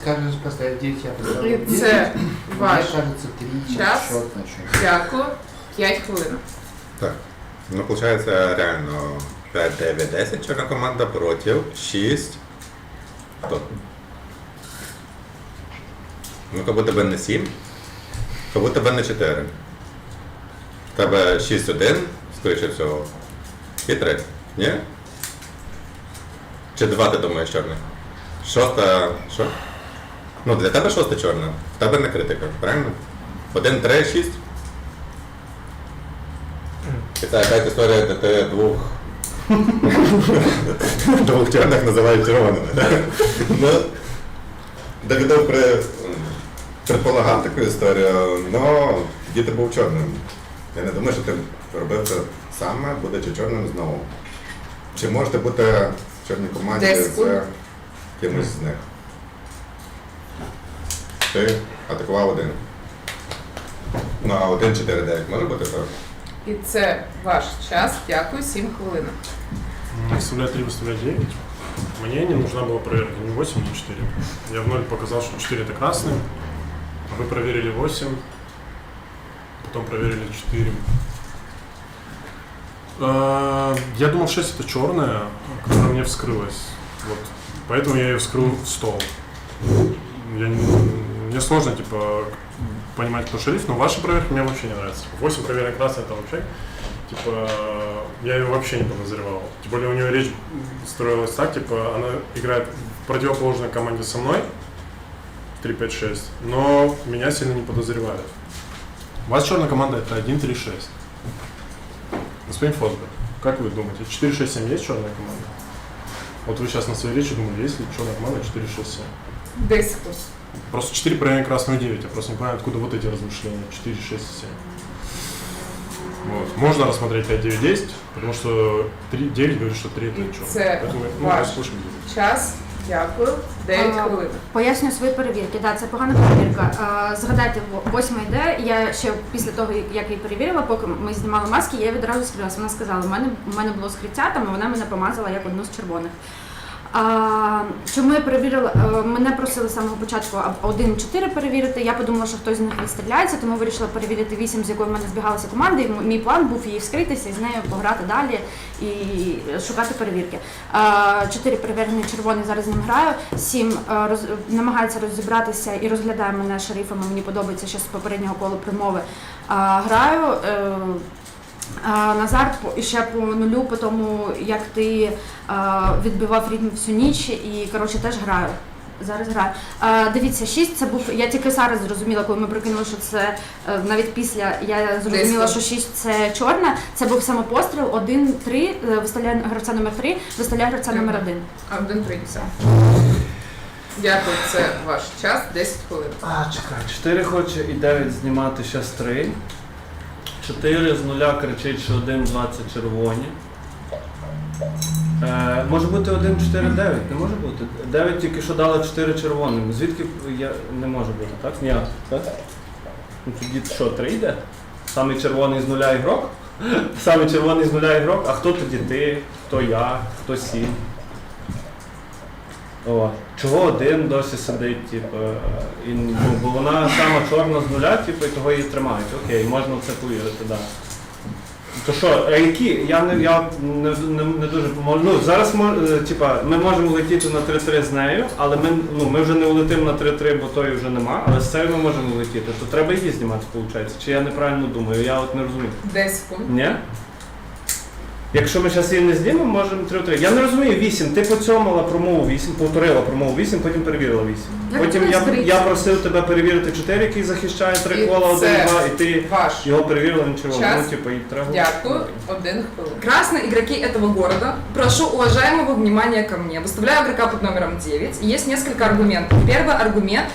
Скажешь поставить 9, я поставлю І це Мне ваш кажется, 3 час. счет начнем. дякую. 5 хвилин. Так. Ну, виходить, реально 5, 9, 10 чорна команда проти 6. Хто? Ну, как будто би не 7. Как будто би не 4. В тебе 6-1, скоріше всього. І 3. Ні? Чи 2 ти думаєш чорних? Шоста. Що? Ну, для тебе шоста чорна. В тебе не критика, правильно? 1, 3, 6. І це опять історія, де ти двох. двох чорних називають червоними. ну, Давидов при... предполагав таку історію, але тоді ти був чорним. Я не думаю, що ти робив це саме, будучи чорним знову. Чи можете бути в чорній команді з кимось з них? Ти атакував один. Ну, а 1-4-9 може бути так? І це ваш час. Дякую. 7 хвилин. Выставлять 3, выставлять 9. Мне не нужна была проверка ни 8, ни 4. Я в ноль показал, что 4 это красный. Вы проверили 8. Потом проверили 4. Э, Я думал 6 это черная, которая мне вскрылась. Вот. Поэтому я ее вскрыл в стол. Я не- мне сложно, типа, понимать, кто шериф, но ваша проверка мне вообще не нравится. 8 проверок красная это вообще типа, я ее вообще не подозревал. Тем более у нее речь строилась так, типа, она играет в противоположной команде со мной, 3-5-6, но меня сильно не подозревают. У вас черная команда это 1-3-6. Господин Фосберг, как вы думаете, 4-6-7 есть черная команда? Вот вы сейчас на своей речи думали, есть ли черная команда 4-6-7? 10 секунд. Просто 4 проверяем красную 9, я просто не понимаю, откуда вот эти размышления. 4, 6 7. Вот. Можно рассмотреть 5, 9, 10, потому что 3, 9 говорит, что 3 это И что. це Поэтому ну, ваш. послушаем. Час. Дякую. 9 А, хвилин. Пояснюю свої перевірки. Да, це погана перевірка. Е, Згадайте, во- восьма йде. Я ще після того, як її перевірила, поки ми знімали маски, я відразу скрилася. Вона сказала, у мене, у мене було скриття, там і вона мене помазала як одну з червоних. А, я перевірила? Е, Мене просили з самого початку 1-4 перевірити. Я подумала, що хтось з них відстріляється, тому вирішила перевірити 8, з якою в мене збігалися команди. І мій план був її вскритися і з нею пограти далі і шукати перевірки. Е, Чотири перевірені червоний зараз ним граю. Сім е, роз, намагається розібратися і розглядає мене шерифами. Мені подобається ще з попереднього кола промови. Е, Граю. А, Назар по- ще по нулю, по тому як ти а, відбивав ритм всю ніч і коротше теж граю. Зараз граю. А, дивіться, 6 це був. Я тільки зараз зрозуміла, коли ми прикинули, що це е, навіть після я зрозуміла, що 6 це чорна. Це був самопостріл, 1-3, е, виставляє гравця номер 3, виставляє гравця номер 1. А, Один прийдеться. Дякую. Це ваш час. 10 хвилин. А, чекай, 4 хоче і 9 знімати зараз 3. 4 з нуля кричить, що 1, 20 червоні. Е, може бути 1, 4, 9, не може бути. 9 тільки що дали 4 червоним. Звідки я не може бути, так? Ні, так? Ну тоді що, 3 йде? Самий червоний з нуля ігрок? Самий червоний з нуля ігрок, а хто тоді ти, хто я, хто сім? О, чого один досі сидить, типу, і, ну, бо вона сама чорна з нуля, типу, і того її тримають. Окей, можна в це повірити, так. То що, а які? Я не я не, не, не дуже поможу. Ну, зараз мож- е, типа, ми можемо летіти на 3-3 з нею, але ми, ну, ми вже не улетимо на 3-3, бо тої вже нема, але з цією ми можемо летіти. То треба її знімати, виходить. Чи я неправильно думаю? Я от не розумію. 10 секунд. Ні? Якщо ми зараз її не знімемо, можемо 3-3. Я не розумію 8. Ти поцьомала промову 8, повторила промову 8, потім перевірила 8. Як Потім це я, скрізь? я просив тебе перевірити 4, який захищає 3 І кола, 1, це 2, і ти Ваш. його перевірила, він червоний. Час. Ну, типу, і треба. Дякую. Один хвилин. Красные игроки этого города, прошу уважаемого внимания ко мне. Выставляю игрока под номером 9. И есть несколько аргументов. Первый аргумент.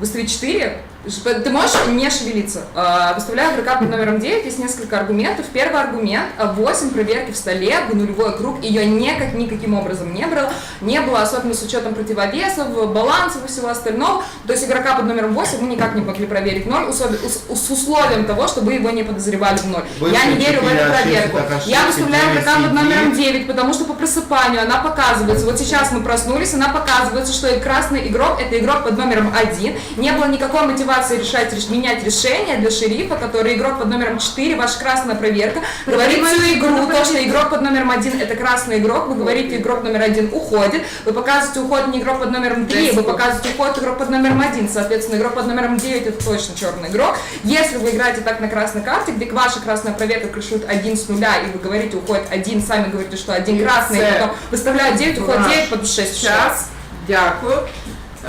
Выставить 4 Ш- Ты можешь не шевелиться. А, Выставляю игрока под номером 9, есть несколько аргументов. Первый аргумент, 8 проверки в столе, нулевой круг, ее никак, никаким образом не было. Не было, особенно с учетом противовесов, балансов и всего остального. То есть игрока под номером 8 мы никак не могли проверить ноль, с условием того, чтобы его не подозревали в ноль. Я не верю в эту проверку. Я выставляю игрока под номером сиди. 9, потому что по просыпанию она показывается. Вот сейчас мы проснулись, она показывается, что красный игрок это игрок под номером 1. Не было никакой мотивации решать, реш- менять решение для шерифа, который игрок под номером 4, ваша красная проверка. Говорит всю игру, то, что игрок под номером 1 это красный игрок, вы говорите, игрок номер 1 уходит, вы показываете уход не игрок под номером 3, вы показываете уход игрок под номером 1, соответственно, игрок под номером 9 это точно черный игрок. Если вы играете так на красной карте, где ваша красная проверка крышует 1 с нуля, и вы говорите, уходит 1, сами говорите, что один И красный, и потом выставляют 9, уходит наш 9, под 6 Час. Дякую.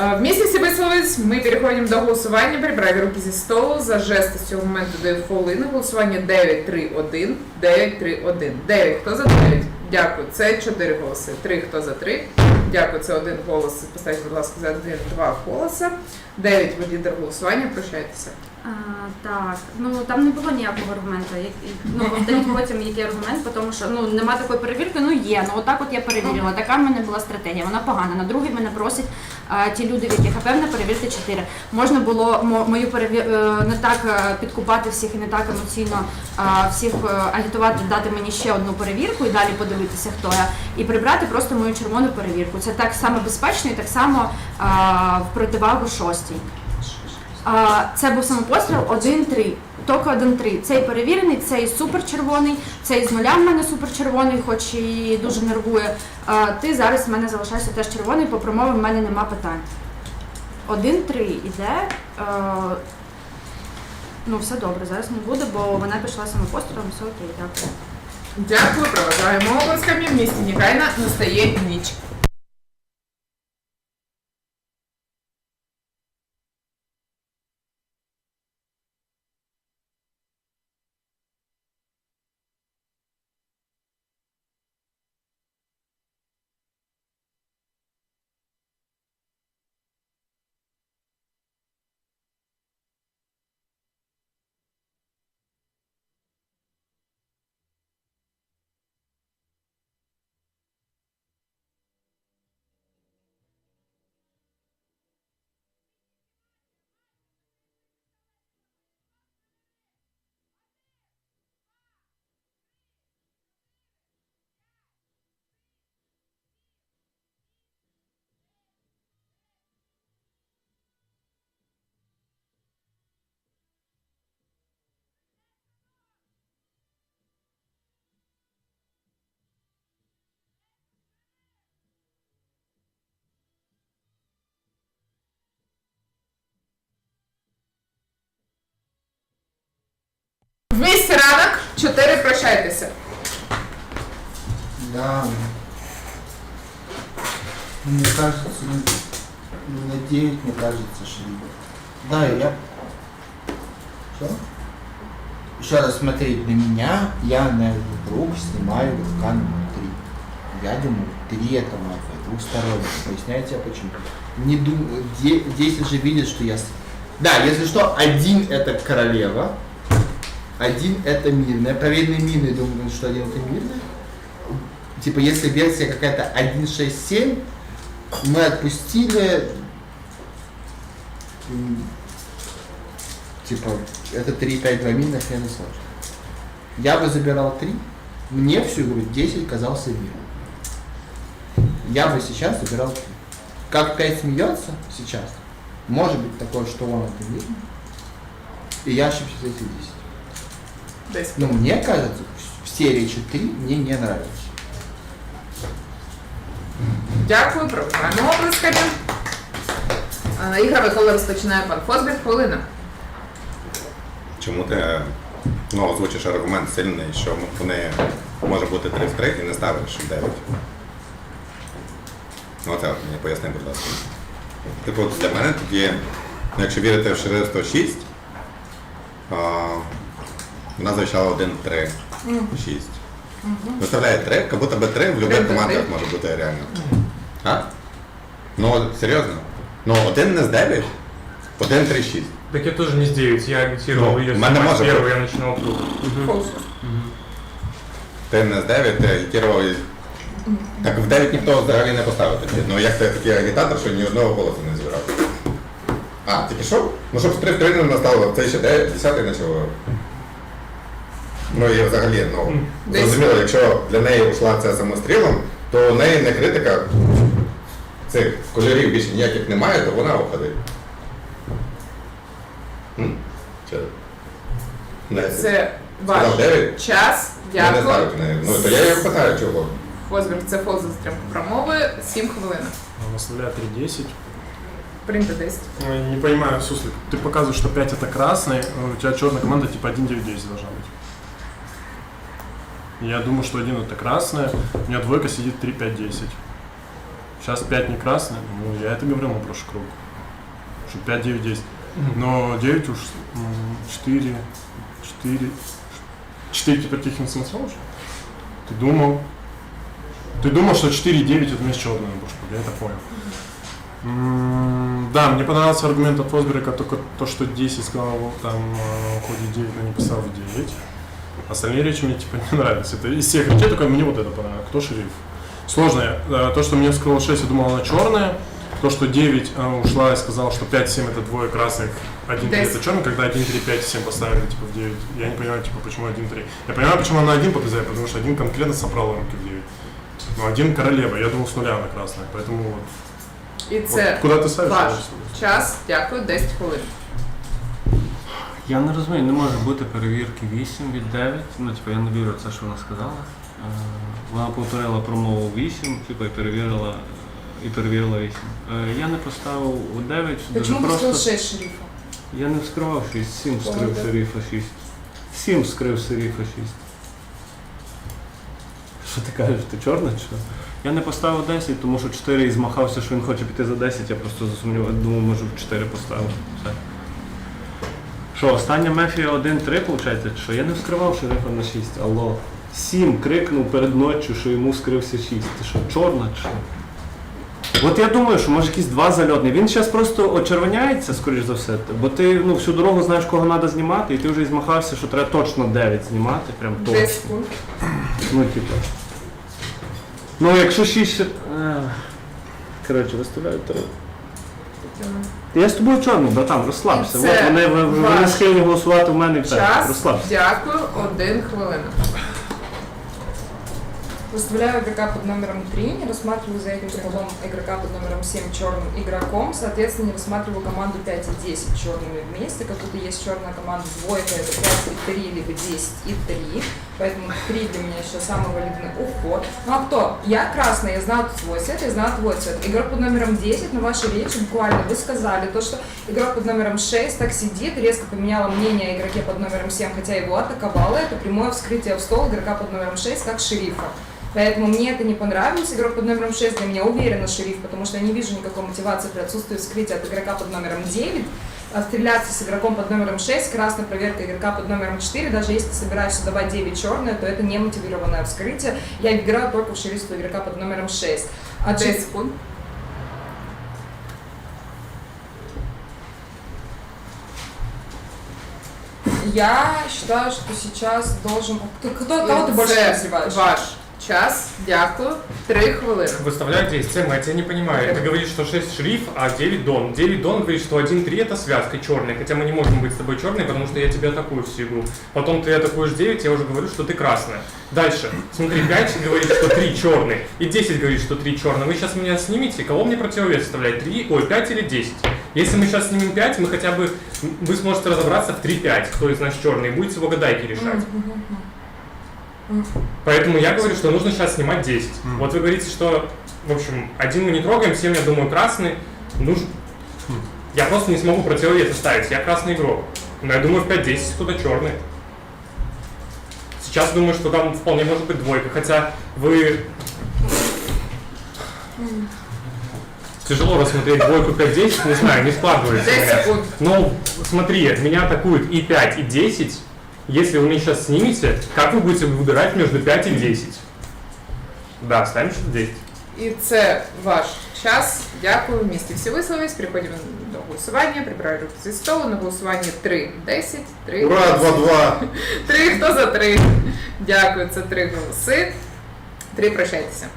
Вместе всі висловились, ми переходимо до голосування. Прибрати руки зі столу. За жести з цього моменту даю хвилини. Голосування 9-3-1. 9-3-1. 9. Хто за 9? Дякую. Це 4 голоси. 3. Хто за 3? Дякую. Це один голос. Поставте, будь ласка, за один, два голоси. 9. Ви лідер голосування. Прощайтеся. А, так, ну там не було ніякого аргументу. Як- Ну, повторіть потім який аргумент, тому що ну нема такої перевірки, ну є. Ну отак от я перевірила. Така в мене була стратегія, вона погана. На другий мене просять а, ті люди, в яких певне перевірте 4. Можна було мо- мою перевір е, не так е, підкупати всіх і не так емоційно а, всіх е, агітувати, дати мені ще одну перевірку і далі подивитися, хто я, і прибрати просто мою червону перевірку. Це так само безпечно і так само а, в противагу шостій. Це був самопостріл 1-3. Тільки 1-3. Цей перевірений, цей супер червоний, цей з нуля в мене супер червоний, хоч і дуже нервує. Ти зараз в мене залишаєшся теж червоний, по промові в мене нема питань. 1-3 іде. Е, Ну, все добре, зараз не буде, бо вона пішла самопострілом, все окей, дякую. Дякую. Проважаємо обласками. В місті Нікайна настає ніч. В місті ранок. 4. Прощайтеся. Да. Мне кажется, на 9, мне кажется, шрифт. Да, я... Что? Еще раз смотреть на меня, я на круг снимаю камеру 3. Я думаю, 3 это мафия, двухсторонний. Поясняете, почему? Не думаю, 10 же видит, что я... Да, если что, один это королева, один это мирная. Проверенные мины, думаю, что один это мирная. Типа, если версия какая-то 1.6.7, мы отпустили... Типа, это 3.5 мин на хрен и сложно. Я бы забирал 3, мне всю игру 10 казался мир. Я бы сейчас забирал 3. Как 5 смеется сейчас, может быть такое, что он это мир. И я ошибся за эти 10. Десь. Но мне кажется, в серии 4 мне не нравится. Дякую. Проважаємо обласками. Е, Ігровий коли розпочинає пан Фосбір. Хвилина. Чому ти ну, озвучиш аргумент сильний, що вони може бути 3 в 3 і не ставиш 9? Ну, це от мені поясни, будь ласка. Типу, для мене тоді, ну, якщо вірити в шрифт 106, а, вона завищала 1 3 6. Виставляє 3, як будто би 3 в будь-яких командах може бути реально. А? Ну, серйозно. Ну, 1 не з 9, 1 3 6. Так я тоже не с 9, я агитировал Ну, ее мене снимать може первый, я начинал круг. Ти не з 9, ти агітував і... Так в 9 ніхто взагалі не поставив тоді. Ну як ти такий агітатор, що ні одного голосу не зібрав? А, тільки що? Ну щоб з 3 в 3 не настало, це ще 9, 10 почало. Ну і взагалі, ну, Десь. зрозуміло, якщо для неї йшла це самострілом, то у неї не критика цих кольорів більше ніяких немає, то вона уходить. М? Чи? Не. Це ваш Сказав 9? час. Я не Дякую. знаю, не. ну то я її питаю, чого. Фосберг, це фол за затримку промови. 7 хвилин. Он оставляет 3.10. Прийнято 10. Ну, Не понимаю, Суслик, ты показываешь, что 5 это красный, а у тебя черная команда типа 1.9.10 должна быть. Я думаю, что один это красная, у меня двойка сидит 3.5.10. Сейчас 5 не красный, ну я это говорил на прошлый круг. Что 5.9.10. Но 9 уж м, 4, 4, 4 кибертехник смысл Ты думал? Ты думал, что 4.9 это вместе черная башка, я это понял. Да, мне понравился аргумент от Фосберга, только то, что 10 сказал, там э, уходит 9, но не писал в 9. Остальные речи мне типа не нравятся. Это из всех речей только мне вот это понравилось. Кто шериф? Сложно. Э, То, что мне вскрыло 6, я думал, она черная. То, что 9 э, ушла и сказала, что 5-7 это двое красных, 1-3 Десять. это черный, когда 1-3, 5-7 поставили типа в 9. Я не понимаю, типа, почему 1-3. Я понимаю, почему она 1 подвязает, потому что один конкретно собрал рамки в 9. Но один королева, я думал с нуля она красная, поэтому вот. І вот це куда ты ставишь? ваш я час. Дякую, 10 хвилин. Я не розумію, не може бути перевірки 8 від 9. Ну, типу, я не вірю в це, що вона сказала. Е, Вона повторила промову 8, типу, і перевірила, і перевірила 8. Е, Я не поставив у 9, дуже Почему просто. сказал 6 шерифа? Я не вскривав 6, 7 вскрив Ладно. шерифа 6. 7 вскрив шерифа 6. Що ти кажеш, ти чорна чи що? Я не поставив 10, тому що 4 і змахався, що він хоче піти за 10, я просто засумнівав, думав, може в 4 поставив. Все. Що, остання мефія 1-3, виходить, що? Я не вскривав шерифа на 6, алло. 7 крикнув перед ночі, що йому вскрився 6. Ти що, чорна чи? От я думаю, що може якісь два зальотні. Він зараз просто очервоняється, скоріш за все. Бо ти ну, всю дорогу знаєш, кого треба знімати, і ти вже і змахався, що треба точно 9 знімати, прям 10 точно. Ну, типу. Ну, якщо 6. Коротше, виставляю 3. Я з тобою чорний, братан, розслабся. Це От вони, вони ваш схильні голосувати в мене і все. Час. Розслабся. Дякую, один хвилина. Выставляю игрока под номером 3, не рассматриваю за этим столом игрока под номером 7 черным игроком, соответственно, не рассматриваю команду 5 и 10 черными вместе, как будто есть черная команда двойка, это 5 и 3, либо 10 и 3, поэтому 3 для меня еще самый валидный уход. Ну а кто? Я красная, я знаю свой цвет, я знаю твой цвет. Игрок под номером 10, на вашей речи буквально вы сказали то, что игрок под номером 6 так сидит, резко поменяла мнение о игроке под номером 7, хотя его атаковала, это прямое вскрытие в стол игрока под номером 6 как шерифа. Поэтому мне это не понравилось. Игрок под номером 6 для меня уверенно шериф, потому что я не вижу никакой мотивации при отсутствии вскрытия от игрока под номером 9. А стреляться с игроком под номером 6, красная проверка игрока под номером 4, даже если ты собираешься давать 9 черное, то это не мотивированное вскрытие. Я играю только в шерифство игрока под номером 6. А 10 честь- секунд. я считаю, что сейчас должен... Кто, кто- кого ты больше подозреваешь? Ваш час. Дякую. 3 хвилини. Выставляю 10. Сэм, я тебя не понимаю. Ты говоришь, что 6 шериф, а 9 дон. 9 дон говорит, что 1-3 это связка черная. Хотя мы не можем быть с тобой черной, потому что я тебя атакую всю игру. Потом ты атакуешь 9, я уже говорю, что ты красная. Дальше. Смотри, 5 говорит, что 3 черные. И 10 говорит, что 3 черные. Вы сейчас меня снимете, кого мне противовес составлять? 3, ой, 5 или 10? Если мы сейчас снимем 5, мы хотя бы, вы сможете разобраться в 3-5, кто из нас черный, будете в угадайке решать. Поэтому я говорю, что нужно сейчас снимать 10. Мгм. Вот вы говорите, что, в общем, один мы не трогаем, 7, я думаю, красный. Нужен. Я просто не смогу противовес ставить, я красный игрок. Но я думаю, в 5-10 кто-то черный. Сейчас думаю, что там вполне может быть двойка, хотя вы... Тяжело рассмотреть двойку 5-10, не знаю, не складывается. у 10 меня. секунд. Ну, смотри, меня атакуют и 5, и 10. Если вы меня сейчас снимете, как вы будете выбирать между 5 и 10? Да, ставим что 10. І це ваш час. Дякую. Вместе всі висловились. Переходимо до голосування. Прибираю руки зі столу. На голосування 3, 10, 3. Ура, 2-2! Три, хто за три? Дякую, це три голоси. Три, прощайтеся.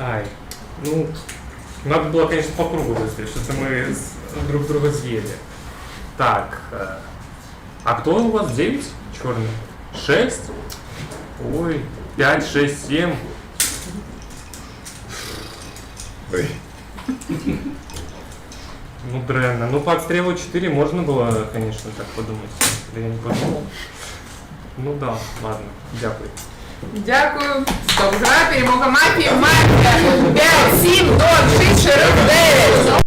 Ай, ну, надо было, конечно, по кругу быстрее, что-то мы с- друг друга съели. Так, э, а кто у вас 9? Черный. 6? Ой, 5, 6, 7. Ой. Ну, дренно. Ну, по отстрелу 4 можно было, конечно, так подумать. Да я не подумал. Ну да, ладно, дякую. Дякую. Стоп, гра, перемога мафії, мафія. 5, 7, до 6, шериф